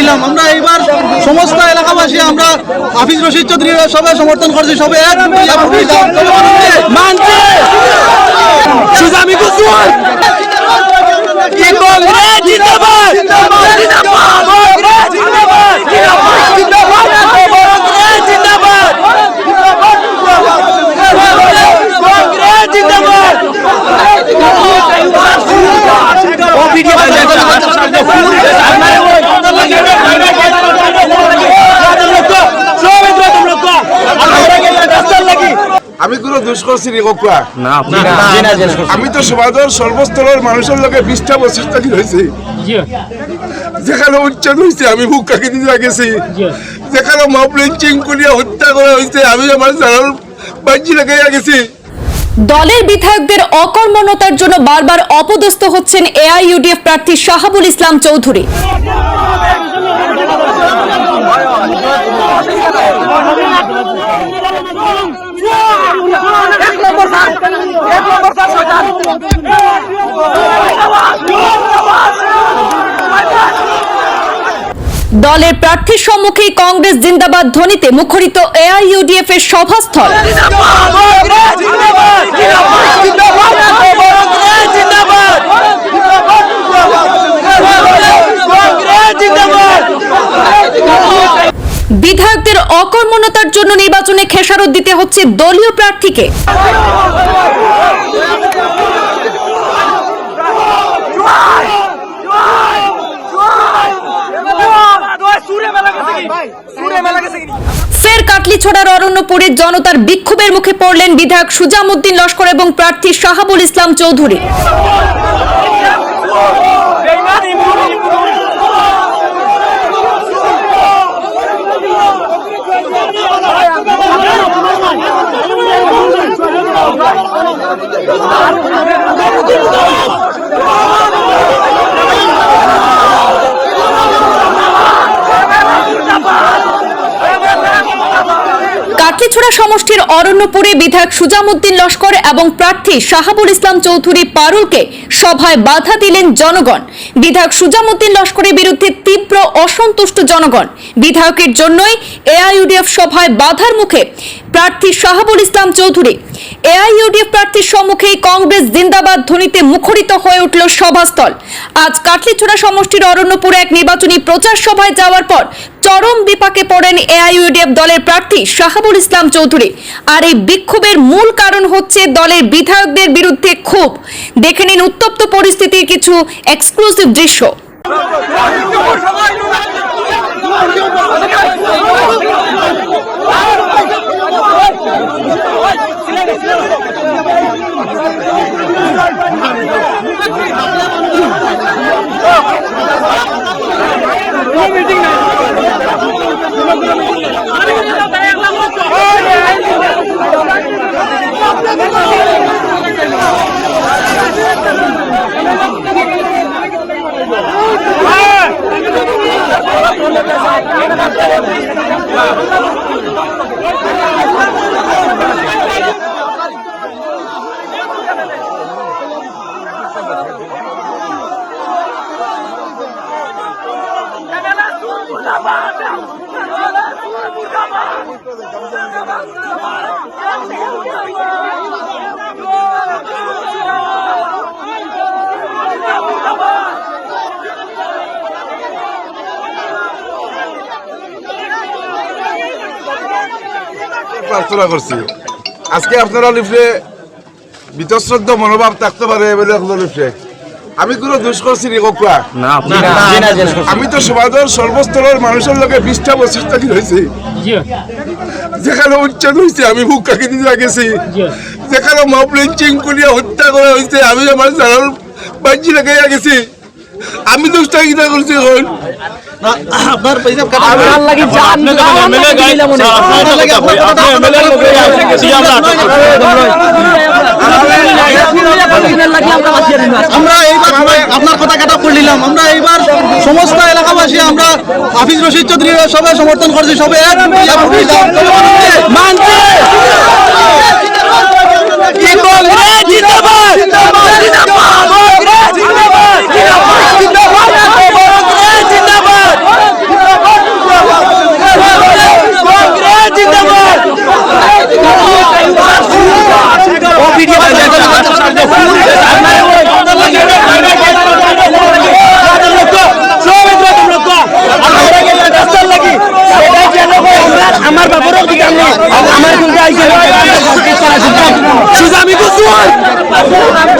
করলাম আমরা এইবার সমস্ত এলাকাবাসী, আমরা হাফিজ রশিদ চৌধুরী সবাই সমর্থন করছি। সবাই এক। মানছে সুজামি কুসুম কি বলবে জিন্দাবাদ জিন্দাবাদ জিন্দাবাদ জিন্দাবাদ জিন্দাবাদ জিন্দাবাদ জিন্দাবাদ ও ভিডিও আমি কোনো দুষ করছি রে কোকুয়া না আমি তো সমাজের সর্বস্তরের মানুষের লোকে বিশটা বছর থাকি হয়েছি যেখানে উচ্ছেদ হয়েছে আমি বুক কাকে দিয়ে গেছি যেখানে মব লিঞ্চিং করিয়া হত্যা করা হয়েছে আমি আমার জানার বাঞ্চি লাগাইয়া গেছি। দলের বিধায়কদের অকর্মণ্যতার জন্য বারবার অপদস্থ হচ্ছেন এআইইউডিএফ প্রার্থী শাহাবুল ইসলাম চৌধুরী। দলের প্রার্থীর সম্মুখেই কংগ্রেস জিন্দাবাদ ধ্বনিতে মুখরিত এআইইউডিএফ এর সভাস্থল। বিধায়কদের অকর্মণ্যতার জন্য নির্বাচনে খেসারত দিতে হচ্ছে দলীয় প্রার্থীকে। ফের কাটলিছড়ার অরণ্যপুরে জনতার বিক্ষোভের মুখে পড়লেন বিধায়ক সুজামুদ্দিন লস্কর এবং প্রার্থী শাহাবুল ইসলাম চৌধুরী। কাটলিছড়া সমষ্টির অরণ্যপুরে বিধায়ক সুজামুদ্দিন লস্কর এবং প্রার্থী শাহাবুল ইসলাম চৌধুরী পারুলকে সভায় বাধা দিলেন জনগণ। বিধায়ক সুজামুদ্দিন লস্করের বিরুদ্ধে তীব্র অসন্তুষ্ট জনগণ। বিধায়কের জন্যই এআইইউডিএফ সভায় বাধার মুখে প্রার্থী শাহাবুল ইসলাম চৌধুরী। এআইইউডিএফ প্রার্থীর সম্মুখেই কংগ্রেস জিন্দাবাদ ধ্বনিতে মুখরিত হয়ে উঠল সভাস্থল। আজ কাটলিছড়া সমষ্টির অরণ্যপুরে এক নির্বাচনী প্রচার সভায় যাওয়ার পর চরম বিপাকে পড়েন এআইইউডিএফ দলের প্রার্থী শাহাবুল ইসলাম চৌধুরী। আর এই বিক্ষোভের মূল কারণ হচ্ছে দলের বিধায়কদের বিরুদ্ধে ক্ষোভ। দেখে নিন উত্তপ্ত পরিস্থিতির কিছু এক্সক্লুসিভ দৃশ্য। Come on! প্রার্থনা করছি। আজকে আপনারা লিফলে বিতশ্রদ্ধ মনোভাব থাকতে পারে বলে লিফলে। আমি কোনো দুষ করছি না আপনি আমি তো সমাজের সর্বস্তরের মানুষের লোকে বিশটা বছর থাকি হয়েছি যেখানে উচ্ছেদ হয়েছে আমি বুক কাকে দিয়ে গেছি। যেখানে মব লিঞ্চিং করিয়া হত্যা করা হয়েছে আমি আমার জানার বাঞ্চি লাগাইয়া গেছি। আমি দোষটা কিনা করছি এখন। আপনার পয়সা কাটা লাগি জান? আপনার লাগি আমরা এইবার আপনার কথা কাটা আমরা এইবার সমস্ত এলাকাবাসী আমরা হাফিজ রশিদ চৌধুরী সবাই সমর্থন করছি সবাই এক মানছে। 滚